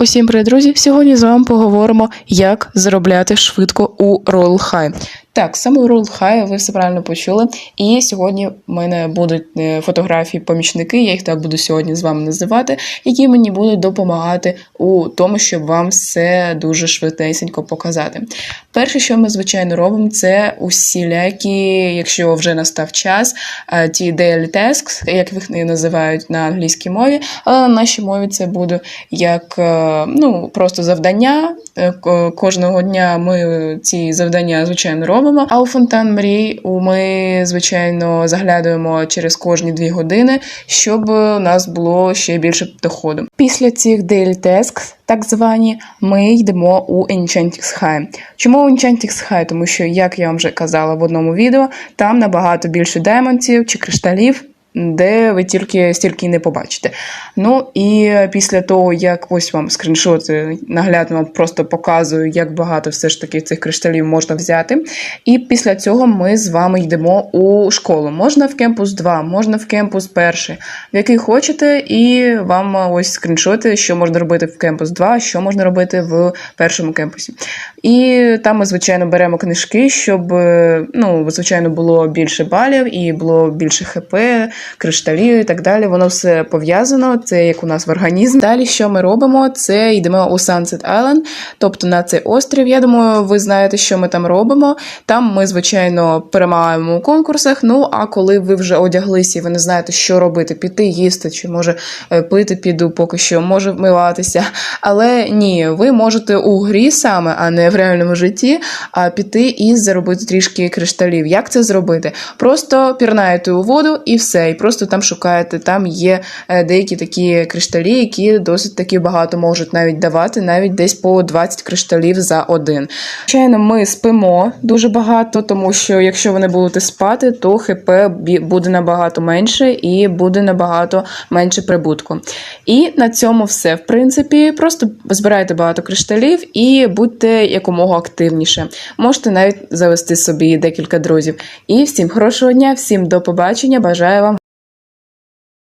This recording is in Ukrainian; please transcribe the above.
Усім привіт, друзі! Сьогодні з вами поговоримо, як заробляти швидко у Royal High. Так, саме Royal High ви все правильно почули. І сьогодні в мене будуть е, фотографії помічники, я їх так буду сьогодні з вами називати, які мені будуть допомагати у тому, щоб вам все дуже швидесенько показати. Перше, що ми звичайно робимо, це усілякі, якщо вже настав час, е, ті daily tasks, як їх не називають на англійській мові, але на нашій мові це буде як е, ну, просто завдання. Кожного дня ми ці завдання, звичайно, робимо. А у фонтан мрій ми, звичайно, заглядуємо через кожні дві години, щоб у нас було ще більше доходу. Після цих daily так звані, ми йдемо у Enchantix High. Чому у Enchanting High? Тому що, як я вам вже казала в одному відео, там набагато більше демонтів чи кришталів, де ви тільки стільки не побачите. Ну і після того, як ось вам скріншоти наглядно вам просто показую, як багато все ж таки цих кришталів можна взяти. І після цього ми з вами йдемо у школу. Можна в кемпус 2, можна в кемпус 1, в який хочете, і вам ось скріншоти, що можна робити в кемпус 2, що можна робити в першому кемпусі. І там ми, звичайно, беремо книжки, щоб е, ну, звичайно, було більше балів і було більше ХП, кришталів і так далі. Воно все пов'язано, це як у нас в організм. Далі, що ми робимо? Це йдемо у Sunset Island, тобто на цей острів. Я думаю, ви знаєте, що ми там робимо. Там ми, звичайно, перемагаємо у конкурсах. Ну а коли ви вже одяглися і ви не знаєте, що робити, піти їсти, чи може е, пити піду поки що, може вмиватися. Але ні, ви можете у грі саме, а не в реальному житті, а піти і заробити трішки кришталів. Як це зробити? Просто пірнаєте у воду і все. Просто там шукаєте. Там є е, деякі такі кришталі, які досить таки багато можуть навіть давати, навіть десь по 20 кришталів за один. Звичайно, ми спимо дуже багато, тому що якщо ви не будете спати, то ХП буде набагато менше і буде набагато менше прибутку. І на цьому все. В принципі, просто збирайте багато кришталів і будьте якомога активніше. Можете навіть завести собі декілька друзів. І всім хорошого дня, всім до побачення. Бажаю вам